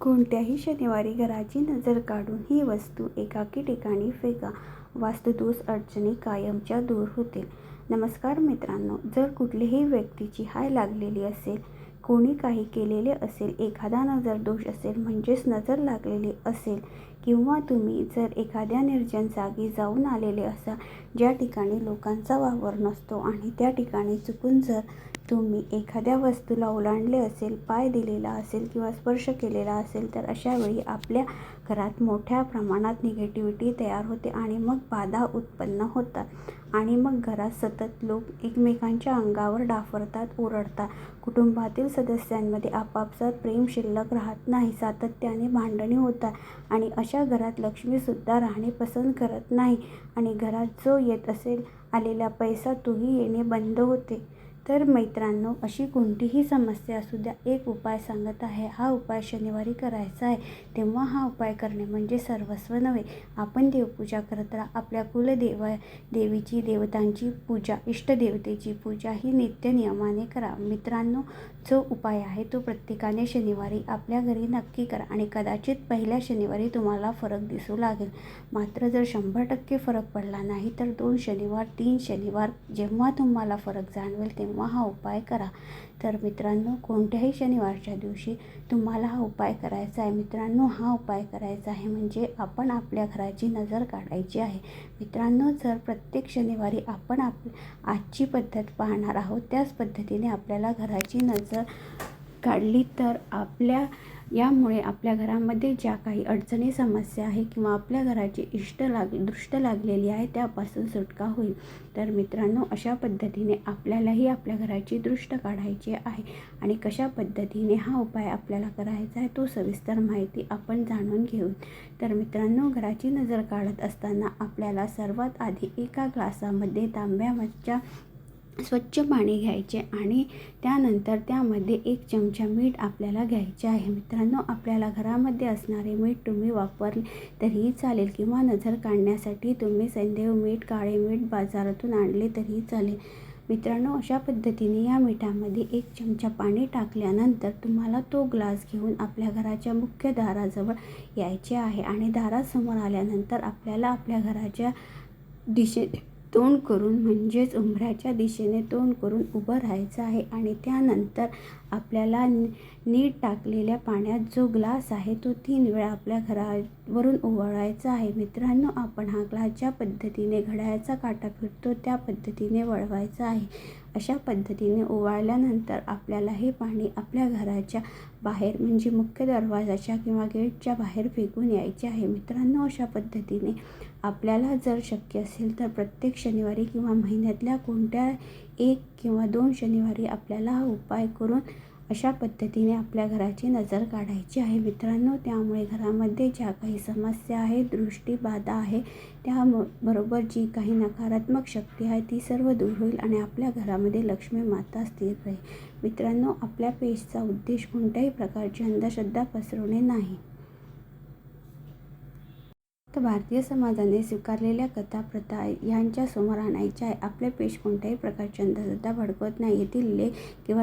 कोणत्याही शनिवारी घराची नजर काढून ही वस्तू एकाकी ठिकाणी फेका. वास्तुदोष अडचणी कायमच्या दूर होतील. नमस्कार मित्रांनो, जर कुठलीही व्यक्तीची हाय लागलेली असेल, कोणी काही केलेले असेल, एखादा नजर दोष असेल म्हणजेच नजर लागलेली असेल किंवा तुम्ही जर एखाद्या निर्जन जागी जाऊन आलेले असाल, ज्या ठिकाणी लोकांचा वावर नसतो आणि त्या ठिकाणी चुकून जर तुम्ही एखाद्या वस्तूला ओलांडले असेल, पाय दिलेला असेल किंवा स्पर्श केलेला असेल तर अशावेळी आपल्या घरात मोठ्या प्रमाणात निगेटिव्हिटी तयार होते आणि मग बाधा उत्पन्न होतात आणि मग घरात सतत लोक एकमेकांच्या अंगावर डाफरतात, ओरडतात. कुटुंबातील सदस्यांमध्ये आपापसात प्रेम शिल्लक राहत नाही. सातत्याने भांडणे होतात आणि अशा घरात लक्ष्मीसुद्धा राहणे पसंत करत नाही आणि घरात जो येत असेल आलेला पैसा तोही येणे बंद होते. तर मित्रांनो, अशी कोणतीही समस्या असू द्या, एक उपाय सांगत आहे. हा उपाय शनिवारी करायचा आहे. तेव्हा हा उपाय करणे म्हणजे सर्वस्व नव्हे. आपण देवपूजा करत राहा. आपल्या कुलदेवीची, देवतांची पूजा, इष्टदेवतेची पूजा ही नित्य नियमाने करा. मित्रांनो, जो उपाय आहे तो प्रत्येकाने शनिवारी आपल्या घरी नक्की करा आणि कदाचित पहिल्या शनिवारी तुम्हाला फरक दिसू लागेल. मात्र जर शंभर टक्के फरक पडला नाही तर दोन शनिवार, तीन शनिवार जेव्हा तुम्हाला फरक जाणवेल तेव्हा हा उपाय करा. तर मित्रांनो, कोणत्याही शनिवारच्या दिवशी तुम्हाला हा उपाय करायचा आहे. मित्रांनो, हा उपाय करायचा आहे म्हणजे आपण आपल्या घराची नजर काढायची आहे. मित्रांनो, जर प्रत्येक शनिवारी आपण आप आजची पद्धत पाहणार आहोत, त्याच पद्धतीने आपल्याला घराची नजर काढली तर आपल्या यामुळे आपल्या घरामध्ये ज्या काही अडचणी, समस्या आहे किंवा आपल्या घराची इष्ट लाग दृष्ट लागलेली आहे त्यापासून सुटका होईल. तर मित्रांनो, अशा पद्धतीने आपल्यालाही आपल्या घराची दृष्ट काढायची आहे आणि कशा पद्धतीने हा उपाय आपल्याला करायचा आहे तो सविस्तर माहिती आपण जाणून घेऊ. तर मित्रांनो, घराची नजर काढत असताना आपल्याला सर्वात आधी एका ग्लासामध्ये तांब्याच्या स्वच्छ पाणी घ्यायचे आणि त्यानंतर त्यामध्ये एक चमचा मीठ आपल्याला घ्यायचे आहे. मित्रांनो, आपल्याला घरामध्ये असणारे मीठ तुम्ही वापरले तरीही चालेल किंवा नजर काढण्यासाठी तुम्ही सैंधव मीठ, काळे मीठ बाजारातून आणले तरीही चालेल. मित्रांनो, अशा पद्धतीने या मिठामध्ये एक चमचा पाणी टाकल्यानंतर तुम्हाला तो ग्लास घेऊन आपल्या घराच्या मुख्य दाराजवळ यायचे आहे आणि दारासमोर आल्यानंतर आपल्याला आपल्या घराच्या दिशे तोंड करून म्हणजेच उंबऱ्याच्या दिशेने तोंड करून उभं राहायचं आहे आणि त्यानंतर आपल्याला नीट टाकलेल्या पाण्यात जो ग्लास आहे तो तीन वेळा आपल्या घरावरून ओवाळायचा आहे. मित्रांनो, आपण हा ग्लास ज्या पद्धतीने घड्याळाचा काटा फिरतो त्या पद्धतीने वळवायचा आहे. अशा पद्धतीने ओवाळल्यानंतर आपल्याला हे पाणी आपल्या घराच्या बाहेर म्हणजे मुख्य दरवाजाच्या किंवा गेटच्या बाहेर फेकून यायचे आहे. मित्रांनो, अशा पद्धतीने आपल्याला जर शक्य असेल तर प्रत्येक शनिवारी किंवा महिन्यातल्या कोणत्या एक किंवा दोन शनिवारी आपल्याला हा उपाय करून अशा पद्धतीने आपल्या घराची नजर काढायची आहे. मित्रांनो, त्यामुळे घरामध्ये ज्या काही समस्या आहेत, दृष्टीबाधा आहे त्या बरोबर जी काही नकारात्मक शक्ती आहे ती सर्व दूर होईल आणि आपल्या घरामध्ये लक्ष्मी माता स्थिर राहील. मित्रांनो, आपल्या पेजचा उद्देश कोणत्याही प्रकारची अंधश्रद्धा पसरवणे नाही. तर भारतीय समाजाने स्वीकारलेल्या कथा, प्रथा यांच्या समोर आणायच्या आहे. आपले पेश कोणत्याही प्रकारची अंधश्रद्धा भडकवत नाही. येथील लेख किंवा